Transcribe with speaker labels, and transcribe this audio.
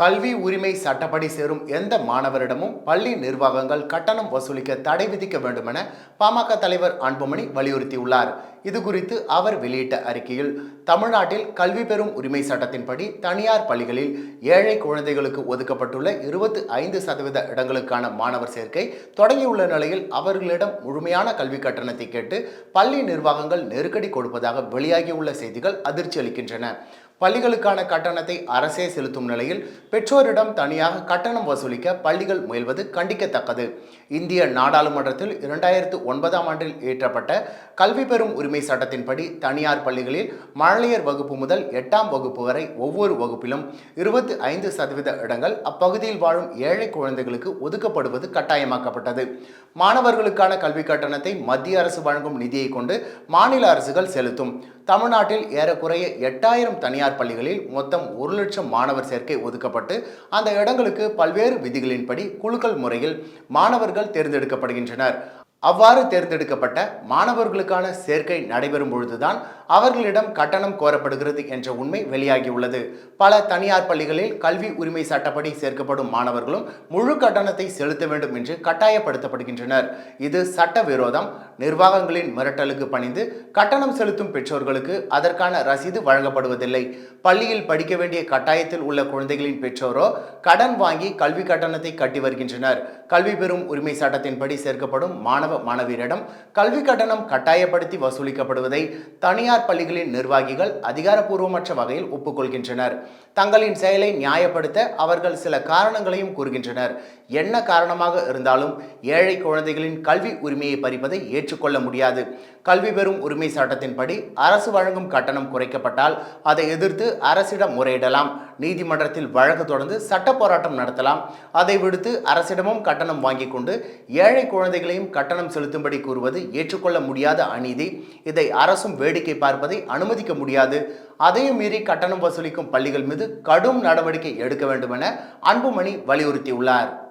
Speaker 1: கல்வி உரிமை சட்டப்படி சேரும் எந்த மாணவரிடமும் பள்ளி நிர்வாகங்கள் கட்டணம் வசூலிக்க தடை விதிக்க வேண்டும் என பாமக தலைவர் அன்புமணி வலியுறுத்தியுள்ளார். இது குறித்து அவர் வெளியிட்ட அறிக்கையில் தமிழ்நாட்டில் கல்வி பெறும் உரிமை சட்டத்தின்படி தனியார் பள்ளிகளில் ஏழை குழந்தைகளுக்கு ஒதுக்கப்பட்டுள்ள இருபத்தி ஐந்து சதவீத இடங்களுக்கான மாணவர் சேர்க்கை தொடங்கியுள்ள நிலையில் அவர்களிடம் முழுமையான கல்வி கட்டணத்தை கேட்டு பள்ளி நிர்வாகங்கள் நெருக்கடி கொடுப்பதாக வெளியாகியுள்ள செய்திகள் அதிர்ச்சி அளிக்கின்றன. பள்ளிகளுக்கான கட்டணத்தை அரசே செலுத்தும் நிலையில் பெற்றோரிடம் தனியாக கட்டணம் வசூலிக்க பள்ளிகள் முயல்வது கண்டிக்கத்தக்கது. இந்திய நாடாளுமன்றத்தில் இரண்டாயிரத்து ஒன்பதாம் ஆண்டில் இயற்றப்பட்ட கல்வி பெறும் உரிமை சட்டத்தின்படி தனியார் பள்ளிகளில் மழலையர் வகுப்பு முதல் எட்டாம் வகுப்பு வரை ஒவ்வொரு வகுப்பிலும் இருபத்தி ஐந்து சதவீத இடங்கள் அப்பகுதியில் வாழும் ஏழை குழந்தைகளுக்கு ஒதுக்கப்படுவது கட்டாயமாக்கப்பட்டது. மாணவர்களுக்கான கல்வி கட்டணத்தை மத்திய அரசு வழங்கும் நிதியை கொண்டு மாநில அரசுகள் செலுத்தும். தமிழ்நாட்டில் ஏறக்குறைய எட்டாயிரம் தனியார் பள்ளிகளில் மொத்தம் ஒரு லட்சம் மாணவர் சேர்க்கை ஒதுக்கப்பட்டு அந்த இடங்களுக்கு பல்வேறு விதிகளின்படி குழுக்கள் முறையில் மாணவர்கள் தேர்ந்தெடுக்கப்படுகின்றனர். அவ்வாறு தேர்ந்தெடுக்கப்பட்ட மாணவர்களுக்கான சேர்க்கை நடைபெறும் பொழுதுதான் அவர்களிடம் கட்டணம் கோரப்படுகிறது என்ற உண்மை வெளியாகியுள்ளது. பல தனியார் பள்ளிகளில் கல்வி உரிமை சட்டப்படி சேர்க்கப்படும் மாணவர்களும் முழு கட்டணத்தை செலுத்த வேண்டும் என்று கட்டாயப்படுத்தப்படுகின்றனர். இது சட்டவிரோதம் நிர்வாகங்களின் மிரட்டலுக்கு பணிந்து கட்டணம் செலுத்தும் பெற்றோர்களுக்கு அதற்கான ரசீது வழங்கப்படுவதில்லை. பள்ளியில் படிக்க வேண்டிய கட்டாயத்தில் உள்ள குழந்தைகளின் பெற்றோரோ கடன் வாங்கி கல்வி கட்டணத்தை கட்டி வருகின்றனர். கல்வி பெறும் உரிமை சட்டத்தின்படி சேர்க்கப்படும் மாணவ மாணவியரிடம் கல்வி கட்டணம் கட்டாயப்படுத்தி வசூலிக்கப்படுவதை தனியார் பள்ளிகளின் நிர்வாகிகள் அதிகாரப்பூர்வமற்ற வகையில் ஒப்புக்கொள்கின்றனர். தங்களின் செயலை நியாயப்படுத்த அவர்கள் சில காரணங்களையும் கூறுகின்றனர். என்ன காரணமாக இருந்தாலும் ஏழை குழந்தைகளின் கல்வி உரிமையை பறிப்பதை ஏற்றுக்கொள்ள முடியாது. கல்வி பெறும் உரிமை சட்டத்தின்படி அரசு வழங்கும் கட்டணம் குறைக்கப்பட்டால் அதை எதிர்த்து அரசிடம் முறையிடலாம். நீதிமன்றத்தில் வழக்கு தொடர்ந்து சட்ட போராட்டம் நடத்தலாம். அதை விடுத்து அரசிடமும் கட்டணம் வாங்கிக் கொண்டு ஏழை குழந்தைகளையும் கட்டணம் செலுத்தும்படி கூறுவது ஏற்றுக்கொள்ள முடியாத அநீதி. இதை அரசும் வேடிக்கை பார்ப்பதை அனுமதிக்க முடியாது. அதையும் மீறி கட்டணம் வசூலிக்கும் பள்ளிகள் மீது கடும் நடவடிக்கை எடுக்க வேண்டும் என அன்புமணி வலியுறுத்தியுள்ளார்.